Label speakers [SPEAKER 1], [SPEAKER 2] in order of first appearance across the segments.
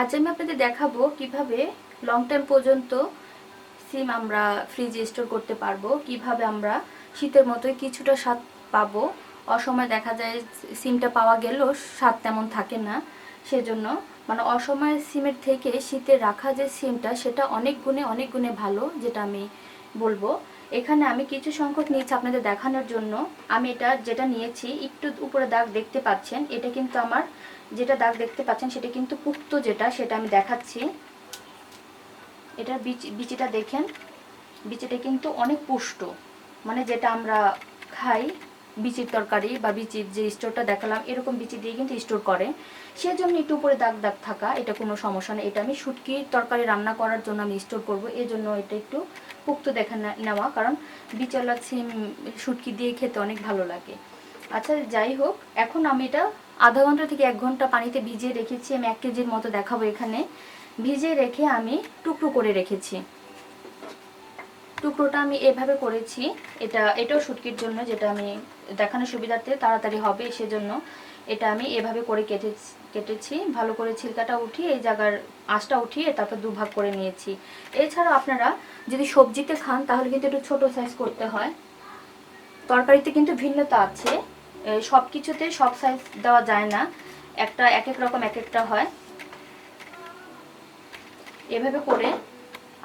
[SPEAKER 1] আজ আমি আপনাদের দেখাবো কীভাবে লং টাইম পর্যন্ত সিম আমরা ফ্রিজে স্টোর করতে পারব, কীভাবে আমরা শীতের মতোই কিছুটা স্বাদ পাবো। অসময় দেখা যায় সিমটা পাওয়া গেলেও স্বাদ তেমন থাকে না। সেজন্য মানে অসময়ের সিমের থেকে শীতে রাখা যে সিমটা সেটা অনেক গুণে অনেক গুণে ভালো, যেটা আমি বলব। এখানে আমি কিছু সংখ্যক নিয়েছি আপনাদের দেখানোর জন্য। আমি এটা যেটা নিয়েছি, একটু উপরে দাগ দেখতে পাচ্ছেন, এটা কিন্তু আমার যেটা দাগ দেখতে পাচ্ছেন, সেটা কিন্তু পুক্ত যেটা, সেটা আমি দেখাচ্ছি। এটার বিচ, বিচিটা দেখেন, বিচিটা কিন্তু অনেক পুষ্ট। মানে যেটা আমরা খাই বিচির তরকারি বা বিচির যে স্টোরটা দেখালাম, এরকম বিচি দিয়ে কিন্তু স্টোর করে। সেজন্য একটু উপরে দাগ দাগ থাকা, এটা কোনো সমস্যা নেই। এটা আমি শুটকির তরকারি রান্না করার জন্য আমি স্টোর করব এই জন্য এটা একটু পুক্ত দেখা নেওয়া, কারণ বিচলা সিম শুটকি দিয়ে খেতে অনেক ভালো লাগে। আচ্ছা যাই হোক, এখন আমি এটা আধা ঘণ্টা থেকে এক ঘণ্টা পানিতে ভিজিয়ে রেখেছি। আমি এক কেজির মতো দেখাবো এখানে। ভিজিয়ে রেখে আমি টুকরো করে রেখেছি। টুকরোটা আমি এভাবে করেছি। এটা, এটাও শুটকির জন্য যেটা আমি দেখানোর সুবিধার্থে তাড়াতাড়ি হবে সেজন্য। এটা আমি এভাবে করে কেটে কেটেছি। ভালো করে ছিলকাটা উঠিয়ে এই জায়গার আঁশটা উঠিয়ে তারপর দুভাগ করে নিয়েছি। এছাড়া আপনারা যদি সবজিতে খান তাহলে কিন্তু একটু ছোটো সাইজ করতে হয়। তরকারিতে কিন্তু ভিন্নতা আছে। সব কিছুতে সব সাইজ দেওয়া যায় না। একটা, এক এক রকম এক একটা হয়। এভাবে করে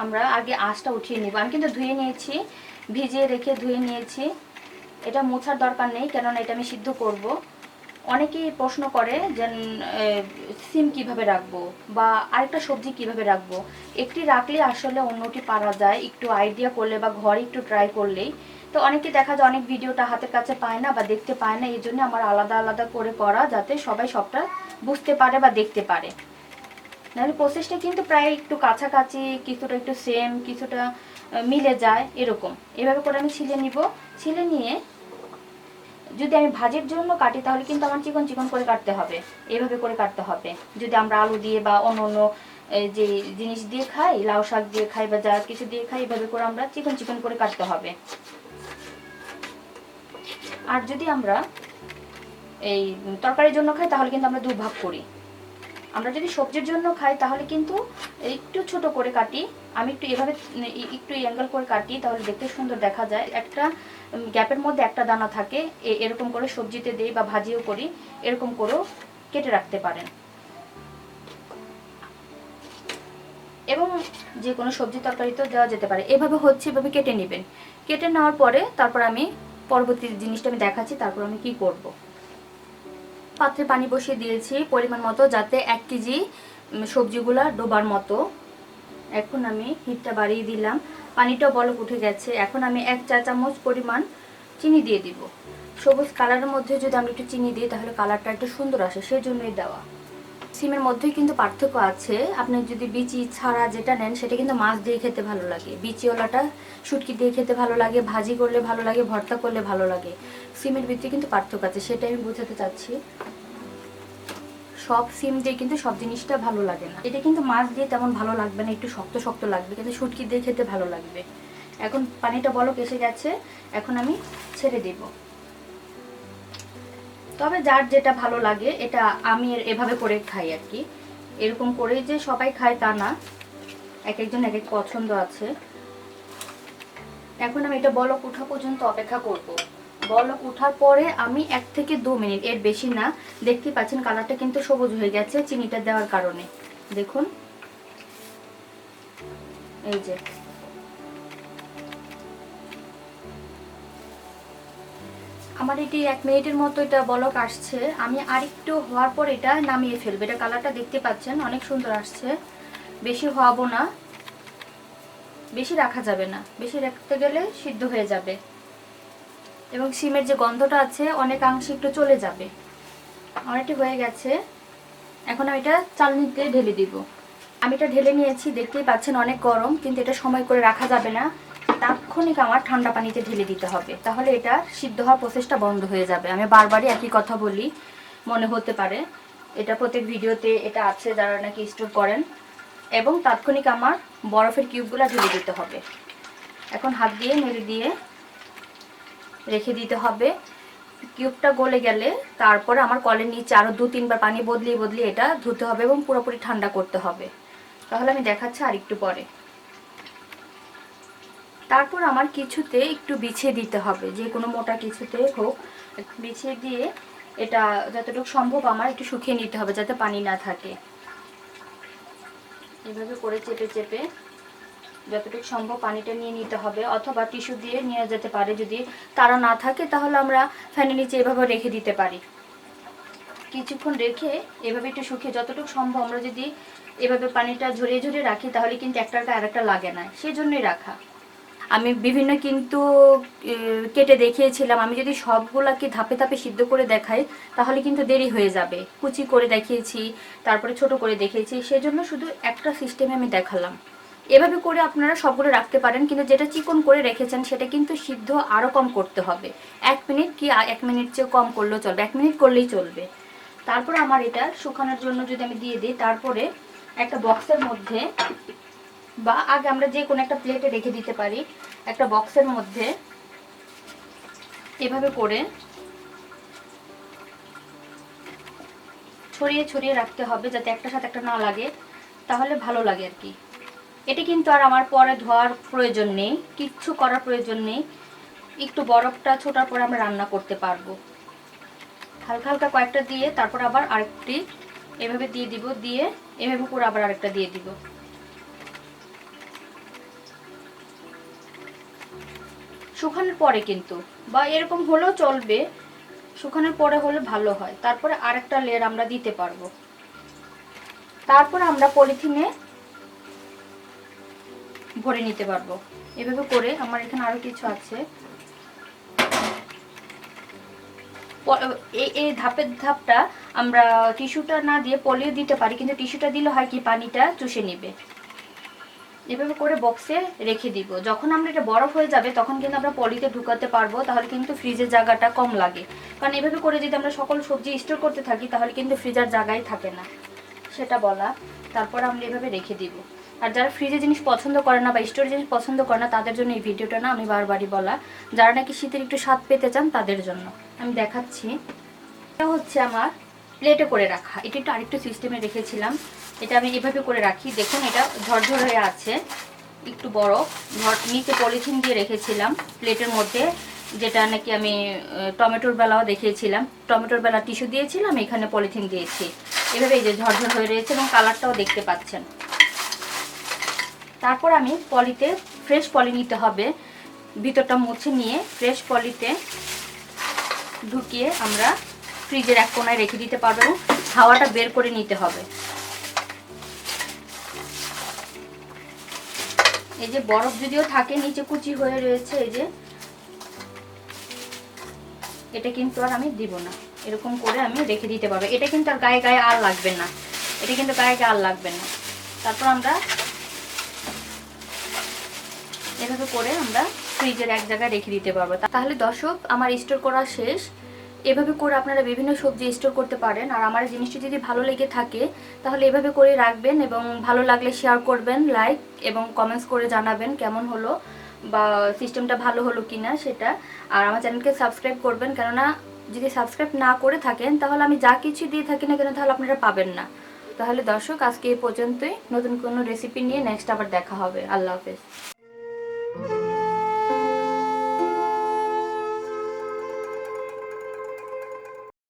[SPEAKER 1] আমরা আগে আঁশটা উঠিয়ে নিব। আমি কিন্তু ধুয়ে নিয়েছি, ভিজিয়ে রেখে ধুয়ে নিয়েছি। এটা মোছার দরকার নেই, কেননা এটা আমি সিদ্ধ করব। অনেকেই প্রশ্ন করে যে সিম কীভাবে রাখব বা আরেকটা সবজি কীভাবে রাখব। একটি রাখলে আসলে অন্যটি পারা যায়, একটু আইডিয়া করলে বা ঘরে একটু ট্রাই করলেই। তো অনেকে দেখা যায় অনেক ভিডিওটা হাতের কাছে পায় না বা দেখতে পায় না, এই জন্য আমার আলাদা আলাদা করে করা যাতে সবাই সবটা বুঝতে পারে বা দেখতে পারে। নাহলে প্রসেসটা কিন্তু প্রায় একটু কাছাকাছি, কিছুটা একটু সেম কিছুটা মিলে যায় এরকম। এভাবে করে আমি ছিলে নিব। ছিলে নিয়ে যদি আমি ভাজির জন্য কাটি, তাহলে কিন্তু আমার চিকন চিকন করে কাটতে হবে। এভাবে করে কাটতে হবে। যদি আমরা আলু দিয়ে বা অন্য অন্য যে জিনিস দিয়ে খাই, লাউ শাক দিয়ে খাই বা যা কিছু দিয়ে খাই, এভাবে করে আমরা চিকন চিকন করে কাটতে হবে। আর যদি আমরা এই তরকারির জন্য খাই, তাহলে কিন্তু আমরা দুভাগ করি। আমরা যদি সবজির জন্য খাই, তাহলে কিন্তু একটু ছোট করে কাটি। আমি একটু এভাবে একটু অ্যাঙ্গেল করে কাটি, তাহলে দেখতে সুন্দর দেখা যায়। একটা গ্যাপের মধ্যে একটা দানা থাকে এরকম করে সবজিতে দিই বা ভাজিও করি, এরকম করেও কেটে রাখতে পারেন। এবং যে কোনো সবজি তরকারিতেও দেওয়া যেতে পারে। এভাবে হচ্ছে, এভাবে কেটে নেবেন। কেটে নেওয়ার পরে, তারপর আমি পরবর্তী জিনিসটা আমি দেখাচ্ছি, তারপর আমি কি করব। পাত্রে পানি বসিয়ে দিয়েছি পরিমাণ মতো যাতে এক কেজি সবজিগুলা ডোবার মতো। এখন আমি হিটটা বাড়িয়ে দিলাম। পানিটাও বলক উঠে গেছে। এখন আমি এক চা চামচ পরিমাণ চিনি দিয়ে দিব। সবুজ কালারের মধ্যে যদি আমি একটু চিনি দিই, তাহলে কালারটা একটু সুন্দর আসে সেই জন্যই দেওয়া। সিমের মধ্যেই কিন্তু পার্থক্য আছে। আপনি যদি বিচি ছাড়া যেটা নেন, সেটা কিন্তু মাছ দিয়ে খেতে ভালো লাগে। বিচিওয়ালাটা শুটকি দিয়ে খেতে ভালো লাগে, ভাজি করলে ভালো লাগে, ভর্তা করলে ভালো লাগে। সিমের ভিতরে কিন্তু পার্থক্য আছে সেটা আমি বোঝাতে চাচ্ছি। সব সিম দিয়ে কিন্তু সব জিনিসটা ভালো লাগে না। এটা কিন্তু মাছ দিয়ে তেমন ভালো লাগবে না, একটু শক্ত শক্ত লাগবে, কিন্তু শুটকি দিয়ে খেতে ভালো লাগবে। এখন পানিটা বলক এসে গেছে, এখন আমি ছেড়ে দেব। তবে যার যেটা ভালো লাগে, এটা আমি এভাবে করে খাই আর কি। এরকম করে যে সবাই খায় তা না। এক একজন এক এক পছন্দ আছে। এখন আমি এটা বলক উঠা পর্যন্ত অপেক্ষা করব। বলক উঠার পরে আমি এক থেকে দু মিনিট, এর বেশি না। দেখতে পাচ্ছেন কালারটা কিন্তু সবুজ হয়ে গেছে চিনিটা দেওয়ার কারণে। দেখুন। এই যে। আমার এটি এক মিনিটের মতো এটা বলক আসছে। আমি আরেকটু হওয়ার পর এটা নামিয়ে ফেলব। এটা কালারটা দেখতে পাচ্ছেন, অনেক সুন্দর আসছে। বেশি হওয়াবো না। বেশি রাখা যাবে না। বেশি রাখতে গেলে সিদ্ধ হয়ে যাবে। এবং সিমের যে গন্ধটা আছে, অনেকাংশে একটু চলে যাবে। অনেকটি হয়ে গেছে। এখন আমি এটা চালনিতে ঢেলে দিব। আমি এটা ঢেলে নিয়েছি, দেখতেই পাচ্ছেন অনেক গরম, কিন্তু এটা সময় করে রাখা যাবে না। তাৎক্ষণিক আমার ঠান্ডা পানিতে ঢেলে দিতে হবে। তাহলে এটা সিদ্ধ হওয়ার প্রসেসটা বন্ধ হয়ে যাবে। আমি বারবারই একই কথা বলি, মনে হতে পারে। এটা প্রত্যেক ভিডিওতে এটা আছে, যারা নাকি স্টোর করেন। এবং তাৎক্ষণিক আমার বরফের কিউবগুলো ঢেলে দিতে হবে। এখন হাত দিয়ে নেড়ে দিয়ে রেখে দিতে হবে। কিউবটা গলে গেলে তারপরে আমার কলের নিচে আরও দু তিনবার পানি বদলিয়ে বদলিয়ে এটা ধুতে হবে এবং পুরোপুরি ঠান্ডা করতে হবে। তাহলে আমি দেখাচ্ছি আর একটু পরে। তারপর আমার কিছুতে একটু বিছিয়ে দিতে হবে, যে কোনো মোটা কিছুতে হোক। বিছিয়ে দিয়ে এটা যতটুকু সম্ভব আমার একটু শুকিয়ে নিতে হবে যাতে পানি না থাকে। এভাবে করে চেপে চেপে যতটুকু সম্ভব পানিটা নিয়ে নিতে হবে, অথবা টিস্যু দিয়ে নিয়ে যেতে পারে। যদি তারা না থাকে, তাহলে আমরা ফ্যানের নিচে এভাবে রেখে দিতে পারি। কিছুক্ষণ রেখে এভাবে একটু শুকিয়ে যতটুকু সম্ভব আমরা যদি এভাবে পানিটা ঝরিয়ে ঝরিয়ে রাখি, তাহলে কিন্তু একটার গায়ে আরেকটা লাগে না। সেই জন্যই রাখা। আমি বিভিন্ন কিন্তু কেটে দেখিয়েছিলাম। আমি যদি সবগুলাকে ধাপে ধাপে সিদ্ধ করে দেখাই, তাহলে কিন্তু দেরি হয়ে যাবে। কুচি করে দেখিয়েছি, তারপরে ছোট করে দেখিয়েছি। সেজন্য শুধু একটা সিস্টেমে আমি দেখালাম। এভাবে করে আপনারা সবগুলো রাখতে পারেন, কিন্তু যেটা চিকন করে রেখেছেন, সেটা কিন্তু সিদ্ধ আরও কম করতে হবে। এক মিনিট কি এক মিনিট চেয়ে কম করলেও চলবে, এক মিনিট করলেই চলবে। তারপরে আমার এটা শুকানোর জন্য যদি আমি দিয়ে দিই, তারপরে একটা বক্সের মধ্যে বা আগে আমরা যে কোনো একটা প্লেটে রেখে দিতে পারি, একটা বক্সের মধ্যে। এভাবে করে ছড়িয়ে ছড়িয়ে রাখতে হবে যাতে একটা সাথে একটা না লাগে, তাহলে ভালো লাগে আর কি। এটা কিন্তু আর আমার পরে ধোয়ার প্রয়োজন নেই, কিচ্ছু করার প্রয়োজন নেই। একটু বরফটা ছোটার পরে আমরা রান্না করতে পারব। হালকা হালকা কয়েকটা দিয়ে তারপর আবার আরেকটি এভাবে দিয়ে দিব, দিয়ে এভাবে করে আবার আরেকটা দিয়ে দিব। শুকানোর পরে কিন্তু, বা এরকম হলেও চলবে, শুকানোর পরে হলে ভালো হয়। তারপরে আরেকটা লেয়ার আমরা দিতে পারব। তারপর আমরা পলিথিনে ভরে নিতে পারব। এভাবে করে আমার এখানে আরও কিছু আছে। এই ধাপের ধাপটা আমরা টিস্যুটা না দিয়ে পলিও দিতে পারি, কিন্তু টিস্যুটা দিলে হয় কি, পানিটা চুষে নিবে। এভাবে করে বক্সে রেখে দিব। যখন আমরা এটা বরফ হয়ে যাবে, তখন কিন্তু আমরা পলিতে ঢুকাতে পারব, তাহলে কিন্তু ফ্রিজের জায়গাটা কম লাগে। কারণ এভাবে করে যদি আমরা সকল সবজি স্টোর করতে থাকি, তাহলে কিন্তু ফ্রিজার জায়গায় থাকে না। সেটা বলা। তারপর আমরা এভাবে রেখে দিব। আর যারা ফ্রিজে জিনিস পছন্দ করে না বা স্টোরে জিনিস পছন্দ করে না, তাদের জন্য এই ভিডিওটা না আমি বারবারই বলা। যারা নাকি শীতের একটু স্বাদ পেতে চান, তাদের জন্য। আমি দেখাচ্ছি। এটা হচ্ছে আমার প্লেটে করে রাখা। এটা একটু আরেকটু সিস্টেমে রেখেছিলাম। এটা আমি এভাবে করে রাখি। দেখুন, এটা ঝরঝর হয়ে আছে। একটু বড়। নিচে পলিথিন দিয়ে রেখেছিলাম প্লেটের মধ্যে, যেটা নাকি আমি টমেটোর বেলাও দেখিয়েছিলাম। টমেটোর বেলা টিস্যু দিয়েছিলাম, এখানে পলিথিন দিয়েছি। এভাবে এই যে ঝরঝর হয়ে রয়েছে এবং কালারটাও দেখতে পাচ্ছেন। তারপর আমি পলিতে ফ্রেশ পলি নিতে হবে। ভিতরটা মুছে নিয়ে ফ্রেশ পলিতে ঢুকিয়ে আমরা ফ্রিজের এক কোনায় রেখে দিতে পারব হাওয়াটা বের করে নিতে হবে। এই যে বরফ যদিও থাকে, নিচে কুচি হয়ে রয়েছে এই যে, এটা কিন্তু আর আমি দিব না। এরকম করে আমি রেখে দিতে পারব। এটা কিন্তু আর গায়ে গায়ে আর লাগবে না। এটা কিন্তু গায়ে গায়ে আর লাগবে না। তারপর আমরা এভাবে করে আমরা ফ্রিজের এক জায়গায় রেখে দিতে পারব। তাহলে দর্শক, আমার স্টোর করা শেষ। এভাবে করে আপনারা বিভিন্ন সবজি স্টোর করতে পারেন। আর আমার জিনিসটি যদি ভালো লেগে থাকে, তাহলে এভাবে করে রাখবেন এবং ভালো লাগলে শেয়ার করবেন লাইক এবং কমেন্টস করে জানাবেন কেমন হলো বা সিস্টেমটা ভালো হলো কিনা সেটা। আর আমার চ্যানেলকে সাবস্ক্রাইব করবেন, কেননা যদি সাবস্ক্রাইব না করে থাকেন, তাহলে আমি যা কিছু দিয়ে থাকি না কেন, তাহলে আপনারা পাবেন না। তাহলে দর্শক, আজকে এই পর্যন্তই। নতুন কোনো রেসিপি নিয়ে নেক্সট আবার দেখা হবে। আল্লাহ হাফেজ।